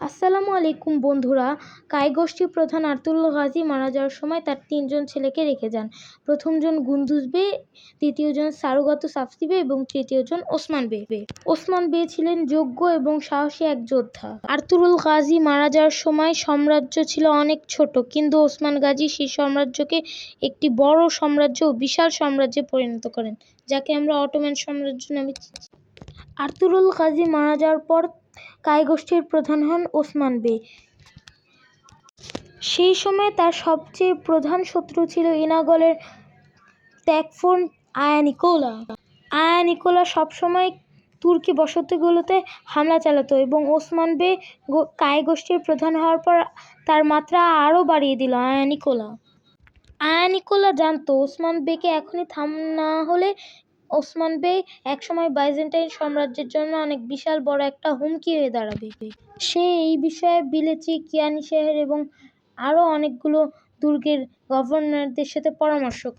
আসসালামু আলাইকুম বন্ধুরা। কায়গোষ্ঠীর প্রধান আর্তুল গাজী মারা যাওয়ার সময় তার তিনজন ছেলেকে রেখে যান। প্রথমজন গুন্দুজ বে দ্বিতীয়জন সারুগাতু সাফসি বে এবং তৃতীয়জন ওসমান বে। ওসমান বে ছিলেন যোগ্য এবং সাহসী এক যোদ্ধা। আর্তুরুল গাজী মারা যাওয়ার সময় সাম্রাজ্য ছিল অনেক ছোট, কিন্তু ওসমান গাজী সেই সাম্রাজ্যকে একটি বড় সাম্রাজ্য ও বিশাল সাম্রাজ্যে পরিণত করেন, যাকে আমরা অটোমান সাম্রাজ্য নামে আর্তুরুল গাজী মারা যাওয়ার পর কায়গোষ্ঠীর প্রধান হন ওসমান বে। সেই সময় তার সবচেয়ে প্রধান শত্রু ছিল ইনাগলের ত্যাগফোন আয়া নিকোলা। আয়া নিকোলা সবসময় তুর্কি বসতিগুলোতে হামলা চালাতো এবং ওসমান বে কায় গোষ্ঠীর প্রধান হওয়ার পর তার মাত্রা আরও বাড়িয়ে দিল আয়া নিকোলা। আয়া নিকোলা জানতো ওসমান বেকে এখনই থাম না হলে ওসমান বে একসময় বাইজেন্টাইন সাম্রাজ্যের জন্য অনেক বিশাল বড় একটা হুমকি হয়ে দাঁড়াবে। সে এই বিষয়ে বিলেচি কিয়ানি কিয়ানিশেহের এবং আরও অনেকগুলো দুর্গের গভর্নরদের সাথে পরামর্শ করে।